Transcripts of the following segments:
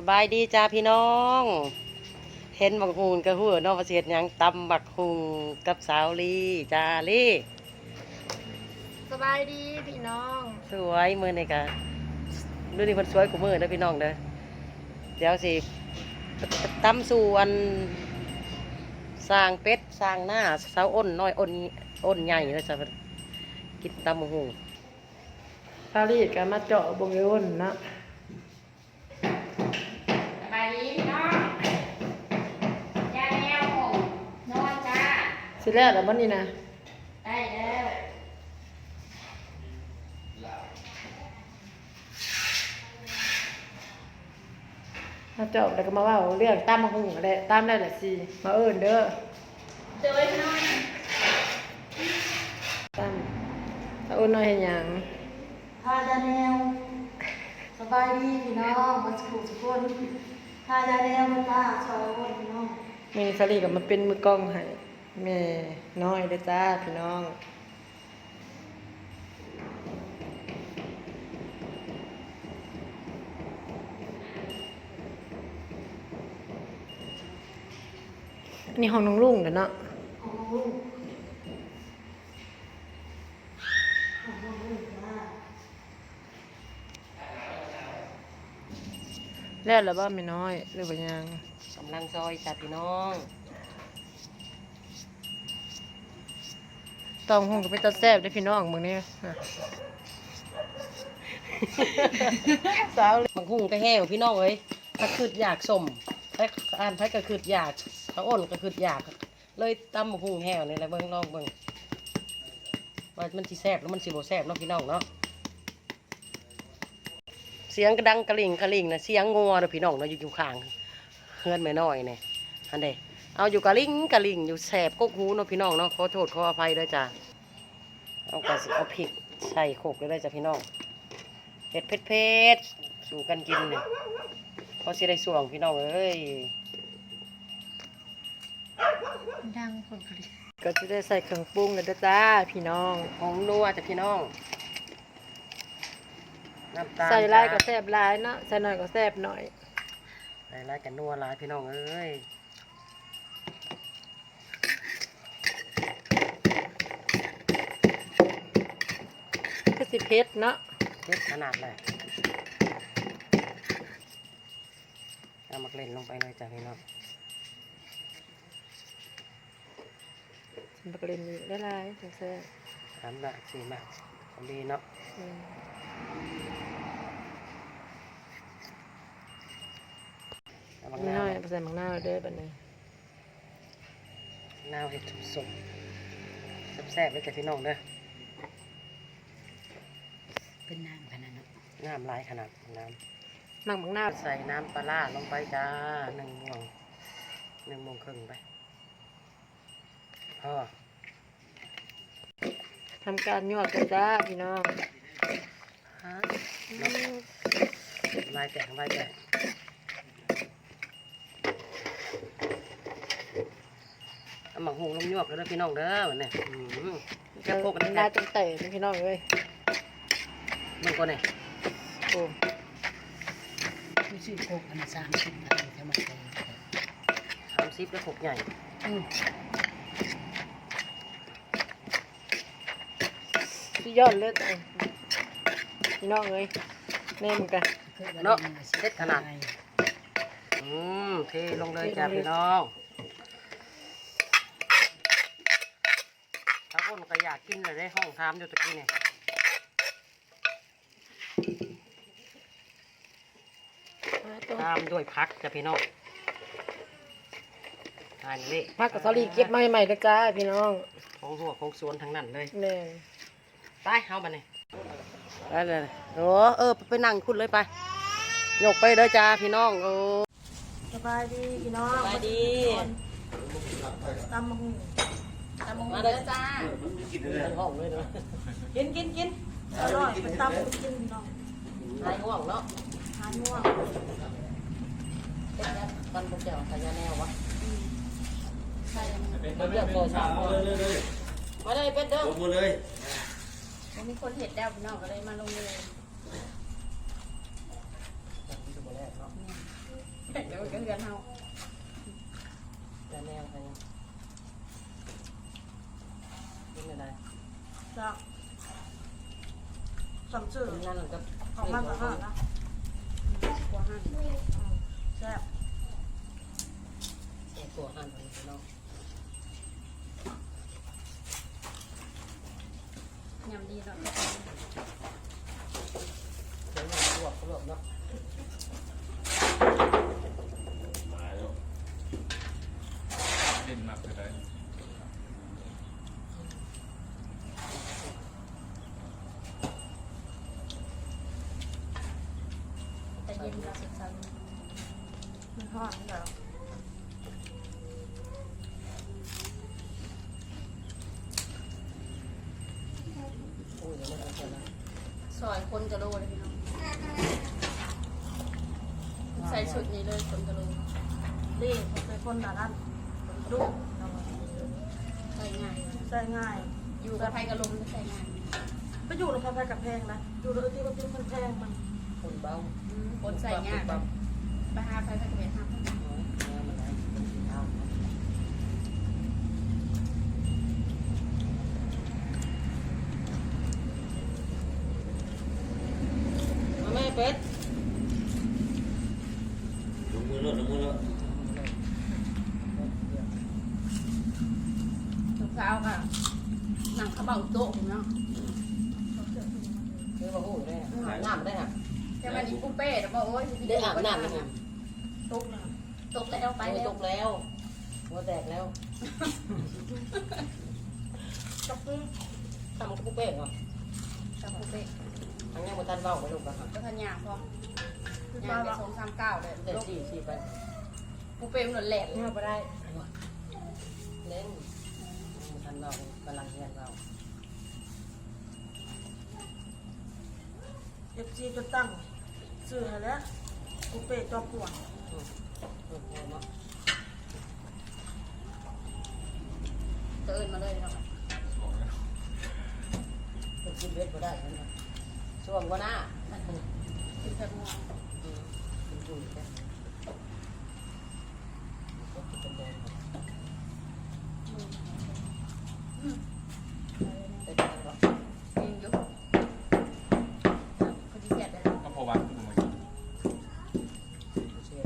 สบายดีจ้าพี่น้อง เห็นบักฮูนกระหัวเน้องประเสริฐยังตำบักฮูนกับสาวลีจ้าลีสบายดีพี่น้อง สวยมือนี่กะดูนี่คนสวยกูมือเด้อพี่น้องเด้อเดี๋ยวสิตำสู่อันสร้างเป็ดสร้างหน้าสาวอ้นน้อยอ้นอ้นใหญ่แล้วจะกินตำบักฮูนซาลีกันมาเจาะบงเอ้นนะ สบายดีพี่น้องยาแนวผมนอนจ้า สิแล้วแล้วมันนี่นะได้แล้วมาเจาะแล้วก็มาว่าเรื่องตามมาหุงอะไรตามได้แหละสิมาเอิ้นเด้อเจอพี่น้องตามถ้าเอิ้นน้อยเห็นหยังพาดาแนวสบายดีพี่น้องมาสุขสุขคนพาดาแนวมาป้าชอยคนพี่น้องมีซาลีก็มาเป็นมือกล้องให้ แม่น้อยเด้อจ้าพี่น้องอันนี้ห้องน้องลุงเด้อเนาะของลูกของลูกจ้าแล้วแล้วบ่แม่น้อยหรือว่ายังกำลังซอยจ้าพี่น้อง ต้องหุงก็เป็นตาแซ่บได้อพี่น้องมึงนี่อะสาวบักฮูนก็แห้วพี่น้องเอ้ยถ้าคืดอยากสมถ้าอ่านไผก็คืดอยากสาวอ้นก็คืดอยาก เลยตำบักฮูนแห้วนี่แหละเบิ่งลองเบิ่งว่ามันสิแซ่บแล้วมันสิบ่แซ่บเนาะพี่น้องเนาะเสียงกระดังกระลิ่งกระลิ่งนะเสียงงัวเด้อพี่น้องเนาะอยู่อยู่ข้างเฮือนแม่น้อยเนี่ยอันเด เอาอยู่กระลิ่งกระลิ่งอยู่แสบกกหูเนาะพี่น้องเนาะขอโทษขออภัยด้วยจ้ะเอากระสิเอาพริกใส่โขกเลยได้อจ้ะพี่น้องเผ็ดเผ็ดเผ็ดสู่กันกินเนี่ยเพราะสิได้ส่วงพี่น้องเอ้ยดังคนผลิตก็จะได้ใส่เครื่องปรุงเลยเด้อจ้าพี่น้องหอมนัวจ้ะพี่น้องน้ำตาลใส่ลายก็จ้ะแซ่บหลายเนาะใส่หน่อยก็แซ่บหน่อยใส่ลายกันนัวลายพี่น้องเอ้ย สิเผ็ดเนาะเผ็ดขนาดเลยเอามักเล่นลงไปเลยจ้ะพี่น้องบักเลนนี่ได้หลายจังแซ่บสามละสี่มาพอดีเนาะอืมเอาบางนี่นาวน้อยไปใส่มังนาวเด้อบัดนี้นาวเห็ดสุกๆแซ่บๆเลยจ้ะพี่น้องเด้อ เป็นน้ำขนาดนั้นน้ำลายขนาดน้มักมังนาวำใส่น้ำปลาร้าลงไปจ้าหนึ่งโมงหนึ่งโมงครึ่งไปพอทำการยั่วกันจ้าพี่น้องฮะเนาะลายแตกลายแตกเอาหมักหูลงยวกเลยเด้อพี่น้องเด้อวันนี้อืมแค่โคกกันได้แค่จนเตะพี่น้องเอ้ย มันก็เนี่ยโอ้ไม่ซื้อโคกอันสามสิบบาทจะมาเลยสามสิบแล้วขกใหญ่สุดยอดเลยจ้ะพี่น้องเอ้ยแน่เหมือนกันเนาะเด็ดขนาดอืมเทลงเลยจ้าพี่น้องถ้าคนก็อยากกินเลยได้ห้องทามอยู่ตะกี้เนี่ย ตัวตามด้วยพักจ้ะพี่น้องทานนี่พักกับซอรี่เก็บมาใหม่ๆเลยจ้าพี่น้องของหัวของสวนทั้งนั้นเลยแน่ไปเฮาบัดนี้ไปเลยโอ้เออไปนั่งคุณเลยไปยกไปเด้อจ้าพี่น้องโอ้สบายดีพี่น้องสบายดีตำมะฮุงมาเลยจ้าห้องเลยเนาะกินกินกินอร่อยเป็นตำเป็นกินพี่น้องหายห่วงเนาะทานม่วงเป็นไงกันพวกเจ้าขายาแนววะมันเลือตัวสามคนมาเลยเป็ดเด้อลงมาเลยมันมีคนเห็ดแล้วนองก็เลยมาลงเลยกับเรือนเฮาจะแนวไปยังเป็นอะไรจากสัมชื่อเป็นนั่นกับของมันก็ห้านะ กว่าห้าน แซ่บ เสีย ตัวหันเนาะยำดีเนาะเสียงลวกลวกเนาะมาแล้วเล่นมากเลยได้แต่เย็นเราสุดสันมันหอมเดี๋ยว ซอยคนกะโลเลยพี่น้องใส่ชุดนี้เลยคนกะโลดีผมเป็นคนด่าด้านลูกใส่ง่ายใส่ง่าย อยู่กับไผกะลมใส่ง่ายไปอยู่ในพระพายกับแพงนะอยู่ในที่ว่าเป็นคนแพงมันคนเบาคนใส่ง่ายไปหาไผไผกะเม็ดทำ มันอะไรเป็นสีเทาแม่เป็ด ลงมือแล้วลงมือแล้ว ทุกเช้าก็ เบาโต๊ะเนาะเดี๋ยวมาหูได้อาบน้ำได้ฮะแต่วันนี้ปูเป้เดี๋ยวบอกโอ้ยได้อาบน้ำไหมฮะตุ๊กนะตกแล้วไปแล้วตกแล้วหัวแตกแล้วจับปื้อทำกุ๊กเป้เหรอกับปูเป้ทั้งยังมาทันเบาไปลูกอะค่ะก็ทันยาพร้อมยาไปสองสามเก้าเลยเด็ดสี่สี่ไปปูเป้มันแหลกเนี่ยบ่ได้เล่นมาทันเบากำลังเรียนเบา อฟซีจะตั้งซื้อให้แล้วกูเปจอปวดอืมอืมเนาะเตือนมาเลยเนาะสองแล้วเป็นกินเบ็ดก็ได้นะช่วงก็หน้ากินแค่งงอืมเป็นจุ่มแค่ก็เป็นแดงเป็นแดงหรอ ยิงยุกคนที่เสียดเลย ก็พอวันคุณมากิน เชีย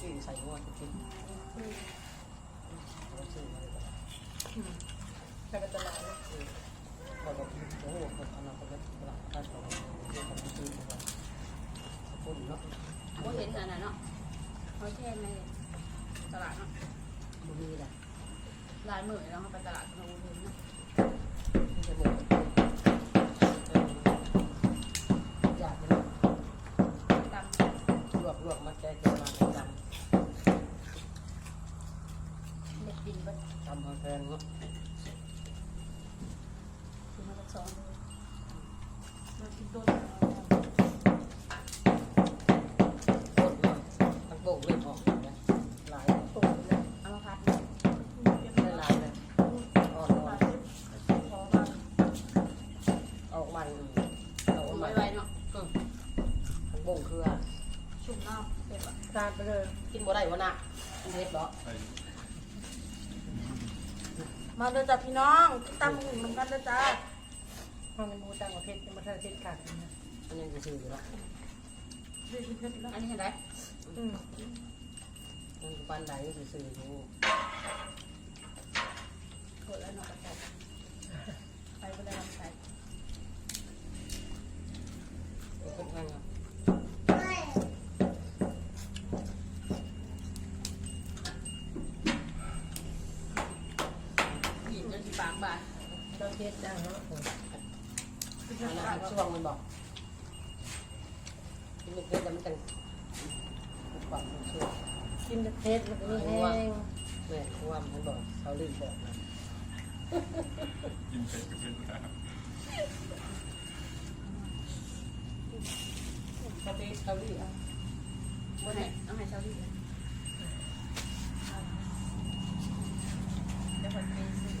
ที่ใส่หัวกินเราซื้อมาเลย เป็นตลาดเลยเราก็โอ้โหคนอนาคตเป็นหลักการขอเรื่องของจีนนะครับคนเนาะโอ้เห็นอันนั้นเนาะเขาแช่ในตลาดเนาะมันมีแหละลายมือเนาไปตลาดเราเห็นเนาะ ที่จะหมดอยากมัน ด รวบรวบมาแก้กันมาเป็นดำเด็กดินเบิ้ลำดำมาแพงเนาะ คือมาสองเลย มากินต้น โคตรเนาะมันโป่งเลือดออกนะหลาย ตุ่มเลยเอามาพัด ได้หลายเลยอ่อน หลาย ๆ สิบขอมา ออกมันออก ตุ่ม มัน ไวๆเนาะ มันบ่งคือ ชุ่มน้ เป็นแบบ ตามไปเลย กินบ่ได้วะน่ะกิน เฮ็ดเหรอไปำมาเด้อจ้าพี่น้องตำหุ่นมันกันเด้อจ้าห้องในหมูต่างประเทศยังมาทันเทศขาดนะมันยังจะซื้ออยู่เนาะเรียกเพชรแล้วอันนี้เห็นไหมอืมมันปันใดจะซื้ออยู่เกิดแล้วเนาะไปไปไปเลยไป เป็นแพงครับ หยิบจนสีปากบาน เราเทศจังเนาะอันนั้นช่วงมันบอกกินเฮ็ดแล้วมันจังปรับมันช่วงกินแต่เทศมันก็มีแห้งแม่คว่ามันบอกเขาลืมบอกนะกินเผ็ดกับเผ็ดแล้วเขาไปเขาลืมอะบนไหนเอาให้เช้าดีเลยเดี๋ยวคนไปซื้อ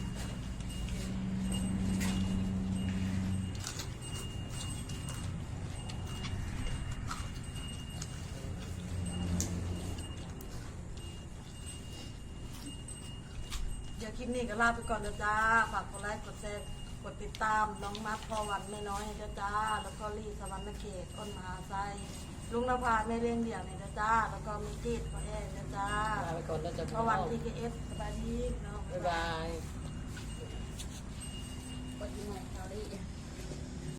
คลิปนี้ก็ลาไปก่อนนะจ้า ฝากกดไลค์กดแชร์กดติดตามน้องมัดพอวันไม่น้อยนะจ้า แล้วก็รีสวรรค์เขตอ้นมหาไซลุงนภาแม่เลี้ยงเดี่ยวเนี่ยนะจ้า แล้วก็มีจีดพ่อแอ่นะจ้าลาไปก่อนแล้วจะพอวันทีเอฟสบายดีเนาะบ๊ายบาย กดยังไงเขาดิ